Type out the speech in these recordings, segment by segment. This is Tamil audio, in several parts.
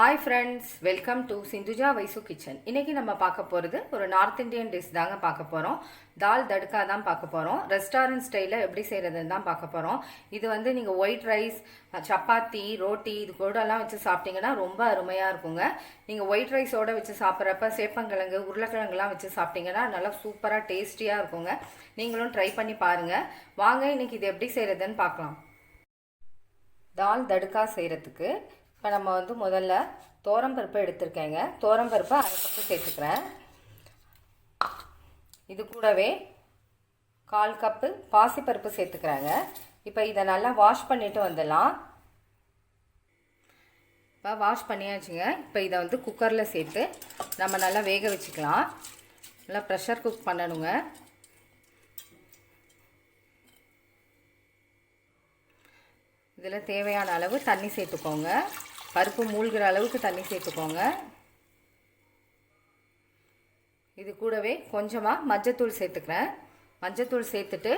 Hi friends welcome to Sindhuja Vaishu kitchen இன்றைக்கி நம்ம பார்க்க போகிறது ஒரு நார்த் இந்தியன் டிஷ் தாங்க பார்க்க போகிறோம் தால் தடுக்கா தான் பார்க்க போகிறோம் ரெஸ்டாரண்ட் ஸ்டைலில் எப்படி செய்கிறதுன்னு தான் பார்க்க போகிறோம் இது வந்து நீங்கள் ஒயிட் ரைஸ் சப்பாத்தி ரோட்டி இது கூடலாம் வச்சு சாப்பிட்டீங்கன்னா ரொம்ப அருமையாக இருக்குங்க. நீங்கள் ஒயிட் ரைஸோட வச்சு சாப்பிட்றப்ப சேப்பங்கிழங்கு உருளைக்கிழங்குலாம் வச்சு சாப்பிட்டீங்கன்னா நல்லா சூப்பராக டேஸ்டியாக இருக்குங்க. நீங்களும் ட்ரை பண்ணி பாருங்கள் வாங்க இன்னைக்கு இது எப்படி செய்கிறதுன்னு பார்க்கலாம். தால் தடுக்கா செய்கிறதுக்கு இப்போ நம்ம வந்து முதல்ல பருப்பு எடுத்திருக்கேங்க. தோரம்பருப்பை அரை கப்பு சேர்த்துக்கிறேன். இது கூடவே கால் கப்பு பாசிப்பருப்பு சேர்த்துக்கிறாங்க. இப்போ இதை நல்லா வாஷ் பண்ணிவிட்டு வந்துடலாம். இப்போ வாஷ் பண்ணியாச்சுங்க. இப்போ இதை வந்து குக்கரில் சேர்த்து நம்ம நல்லா வேக வச்சுக்கலாம். நல்லா ப்ரெஷர் குக் பண்ணணுங்க. இதில் தேவையான அளவு தண்ணி சேர்த்துக்கோங்க. பருப்பு மூழ்கிற அளவுக்கு தண்ணி சேர்த்துக்கோங்க. இது கூடவே கொஞ்சமாக மஞ்சத்தூள் சேர்த்துக்கிறேன். மஞ்சத்தூள் சேர்த்துட்டு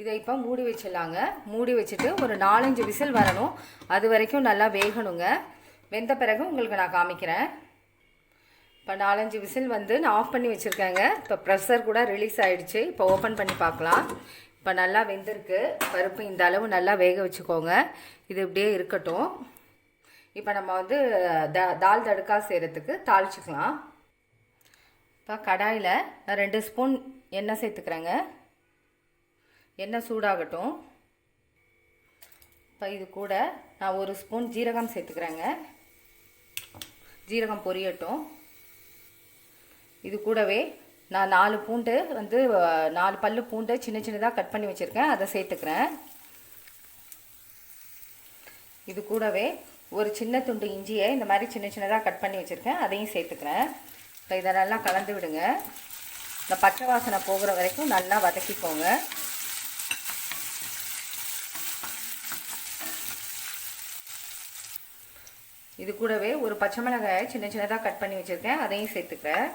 இதை இப்போ மூடி வச்சிடலாங்க. மூடி வச்சுட்டு ஒரு நாலஞ்சு விசில் வரணும். அது வரைக்கும் நல்லா வேகணுங்க. வெந்த பிறகு உங்களுக்கு நான் காமிக்கிறேன். இப்போ நாலஞ்சு விசில் வந்து நான் ஆஃப் பண்ணி வச்சுருக்கேங்க. இப்போ ப்ரெஷர் கூட ரிலீஸ் ஆகிடுச்சு இப்போ ஓப்பன் பண்ணி பார்க்கலாம். இப்போ நல்லா வெந்திருக்கு. பருப்பு இந்த அளவு நல்லா வேக வச்சுக்கோங்க. இது இப்படியே இருக்கட்டும். இப்போ நம்ம வந்து த தால் தடுக்கா செய்கிறதுக்கு தாளிச்சிக்கலாம். இப்போ கடாயில் நான் ரெண்டு ஸ்பூன் எண்ணெய் சேர்த்துக்கிறேங்க. எண்ணெய் சூடாகட்டும். இப்போ இது கூட நான் ஒரு ஸ்பூன் ஜீரகம் சேர்த்துக்கிறேங்க. ஜீரகம் பொரியட்டும். இது கூடவே நான் நாலு பூண்டு வந்து நாலு பல்லு பூண்டு சின்ன சின்னதாக கட் பண்ணி வச்சுருக்கேன். அதை சேர்த்துக்கிறேன். இது கூடவே ஒரு சின்ன துண்டு இஞ்சியை இந்த மாதிரி சின்ன சின்னதாக கட் பண்ணி வச்சுருக்கேன். அதையும் சேர்த்துக்கிறேன். இப்போ இதை நல்லா கலந்து விடுங்க. இந்த பச்சை வாசனை போகிற வரைக்கும் நல்லா வதக்கிக்கோங்க. இது கூடவே ஒரு பச்சை மிளகாயை சின்ன சின்னதாக கட் பண்ணி வச்சுருக்கேன். அதையும் சேர்த்துக்கிறேன்.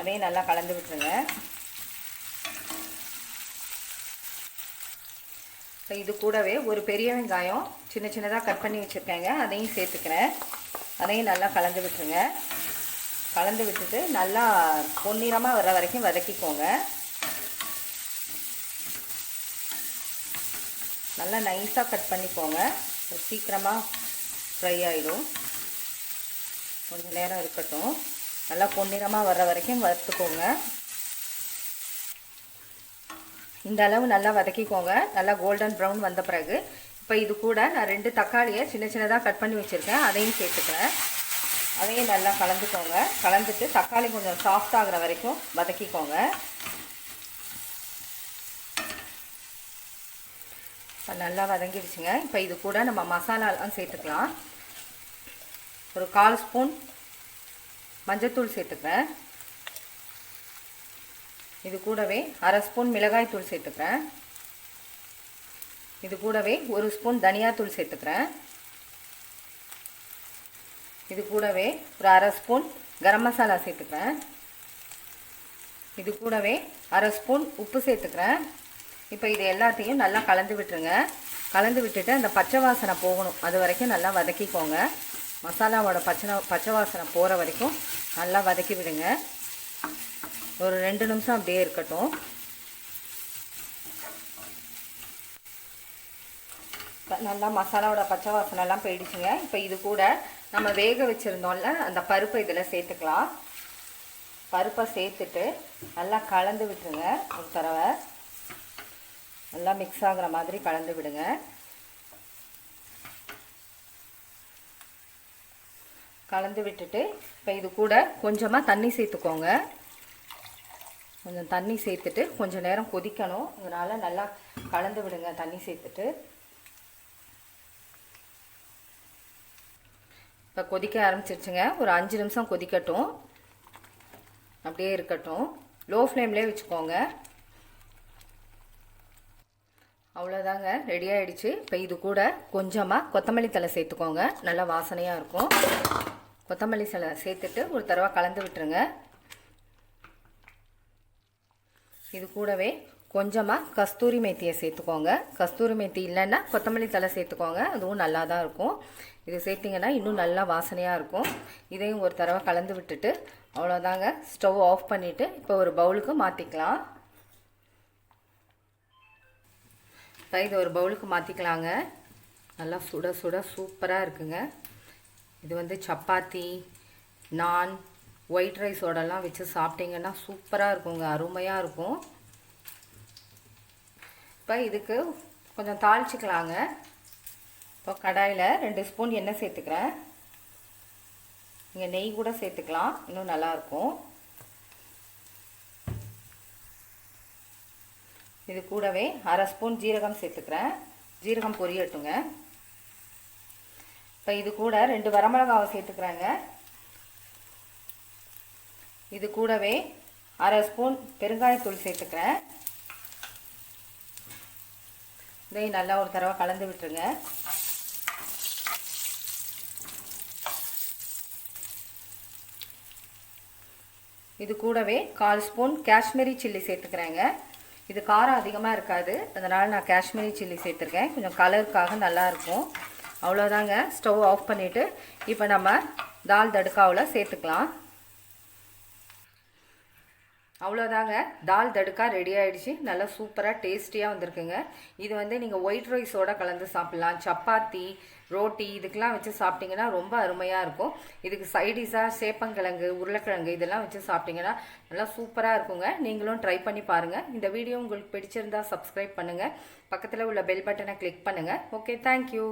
அதையும் நல்லா கலந்து விட்டுருங்க. இது கூடவே ஒரு பெரிய வெங்காயம் சின்ன சின்னதாக கட் பண்ணி வச்சுருக்கேங்க. அதையும் சேர்த்துக்கிறேன். அதையும் நல்லா கலந்து விட்டுருங்க. கலந்து விட்டுட்டு நல்லா பொன்னிறமாக வர வரைக்கும் வதக்கிக்கோங்க. நல்லா நைஸாக கட் பண்ணிக்கோங்க. சீக்கிரமாக ஃப்ரை ஆகிடும் கொஞ்சம் நேரம் இருக்கட்டும். நல்லா பொன்னிறமாக வர்ற வரைக்கும் வறுத்துக்கோங்க. இந்த அளவு நல்லா வதக்கிக்கோங்க. நல்லா கோல்டன் ப்ரௌன் வந்த பிறகு இப்போ இது கூட நான் ரெண்டு தக்காளியை சின்ன சின்னதாக கட் பண்ணி வச்சுருக்கேன். அதையும் சேர்த்துக்கிறேன். அதையும் நல்லா கலந்துக்கோங்க. கலந்துட்டு தக்காளி கொஞ்சம் சாஃப்ட் ஆகிற வரைக்கும் வதக்கிக்கோங்க. இப்போ நல்லா வதங்கிடுச்சுங்க. இப்போ இது கூட நம்ம மசாலாலாம் சேர்த்துக்கலாம். ஒரு கால் ஸ்பூன் மஞ்சத்தூள் சேர்த்துக்கிறேன். இது கூடவே அரை ஸ்பூன் மிளகாய் தூள் சேர்த்துக்கிறேன். இது கூடவே ஒரு ஸ்பூன் தனியாத்தூள் சேர்த்துக்கிறேன். இது கூடவே ஒரு அரை ஸ்பூன் கரம் மசாலா சேர்த்துக்கிறேன். இது கூடவே அரை ஸ்பூன் உப்பு சேர்த்துக்கிறேன். இப்போ இது எல்லாத்தையும் நல்லா கலந்து விட்டுருங்க. கலந்து விட்டுட்டு அந்த பச்சை வாசனை போகணும். அது வரைக்கும் நல்லா வதக்கிக்கோங்க. மசாலாவோட பச்சை பச்சை வாசனை போகிற வரைக்கும் நல்லா வதக்கி விடுங்க. ஒரு ரெண்டு நிமிஷம் அப்படியே இருக்கட்டும். நல்லா மசாலாவோட பச்சை வாசனைலாம் போயிடுச்சுங்க. இப்போ இது கூட நம்ம வேக வச்சுருந்தோம்ல அந்த பருப்பை இதில் சேர்த்துக்கலாம். பருப்பை சேர்த்துட்டு நல்லா கலந்து விட்டுருங்க ஒரு தடவை. நல்லா மிக்ஸ் ஆகிற மாதிரி கலந்து விடுங்க. கலந்து விட்டுட்டு இப்போ இது கூட கொஞ்சமாக தண்ணி சேர்த்துக்கோங்க. கொஞ்சம் தண்ணி சேர்த்துட்டு கொஞ்சம் நேரம் கொதிக்கணும். அதனால் நல்லா கலந்து விடுங்க தண்ணி சேர்த்துட்டு. இப்போ கொதிக்க ஆரம்பிச்சிருச்சுங்க. ஒரு அஞ்சு நிமிஷம் கொதிக்கட்டும். அப்படியே இருக்கட்டும். லோ ஃப்ளேம்லேயே வச்சுக்கோங்க. அவ்வளோதாங்க ரெடி ஆகிடுச்சு இப்போ இது கூட கொஞ்சமாக கொத்தமல்லி தலை சேர்த்துக்கோங்க. நல்லா வாசனையாக இருக்கும். கொத்தமல்லி தலை சேர்த்துட்டு ஒரு தடவை கலந்து விட்டுருங்க. இது கூடவே கொஞ்சமாக கஸ்தூரி மெத்தியை சேர்த்துக்கோங்க. கஸ்தூரி மெத்தி இல்லைன்னா கொத்தமல்லி தலை சேர்த்துக்கோங்க. அதுவும் நல்லா தான் இருக்கும். இது சேர்த்திங்கன்னா இன்னும் நல்லா வாசனையாக இருக்கும். இதையும் ஒரு தடவை கலந்து விட்டுட்டு அவ்வளோதாங்க ஸ்டவ் ஆஃப் பண்ணிவிட்டு இப்போ ஒரு பவுலுக்கு மாற்றிக்கலாம் இப்போ இது ஒரு பவுலுக்கு மாற்றிக்கலாங்க நல்லா சுட சுட சூப்பராக இருக்குங்க. இது வந்து சப்பாத்தி நான் ஒயிட் ரைஸோடலாம் வச்சு சாப்பிட்டிங்கன்னா சூப்பராக இருக்குங்க அருமையாக இருக்கும். இப்போ இதுக்கு கொஞ்சம் தாளிச்சிக்கலாங்க. இப்போ கடாயில் ரெண்டு ஸ்பூன் எண்ணெய் சேர்த்துக்கிறேன். நீங்கள் நெய் கூட சேர்த்துக்கலாம் இன்னும் நல்லாயிருக்கும் இது கூடவே அரை ஸ்பூன் ஜீரகம் சேர்த்துக்கிறேன். ஜீரகம் பொரியட்டுங்க. இப்போ இது கூட ரெண்டு வரமிளகாவை சேர்த்துக்கிறேங்க. இது கூடவே அரை ஸ்பூன் பெருங்காயத்தூள் சேர்த்துக்கிறேன். இதையும் நல்லா ஒரு தடவை கலந்து விட்டுருங்க. இது கூடவே கால் ஸ்பூன் காஷ்மீரி சில்லி சேர்த்துக்கிறேங்க. இது காரம் அதிகமாக இருக்காது. அதனால் நான் காஷ்மீரி சில்லி சேர்த்துருக்கேன். கொஞ்சம் கலருக்காக நல்லாயிருக்கும் அவ்வளோதாங்க ஸ்டவ் ஆஃப் பண்ணிவிட்டு இப்போ நம்ம தால் தடுக்காவில் சேர்த்துக்கலாம். அவ்வளோதாங்க தால் தடுக்கா ரெடி ஆகிடுச்சு நல்லா சூப்பராக டேஸ்டியாக வந்திருக்குங்க. இது வந்து நீங்கள் ஒயிட் ரைஸோட கலந்து சாப்பிட்லாம். சப்பாத்தி ரோட்டி இதுக்கெலாம் வச்சு சாப்பிட்டிங்கன்னா ரொம்ப அருமையாக இருக்கும். இதுக்கு சைடிஷாக சேப்பங்கிழங்கு உருளைக்கிழங்கு இதெல்லாம் வச்சு சாப்பிட்டிங்கன்னா நல்லா சூப்பராக இருக்குங்க. நீங்களும் ட்ரை பண்ணி பாருங்கள் இந்த வீடியோ உங்களுக்கு பிடிச்சிருந்தா சப்ஸ்கிரைப் பண்ணுங்கள் பக்கத்தில் உள்ள பெல் பட்டனை கிளிக் பண்ணுங்கள் ஓகே தேங்க்யூ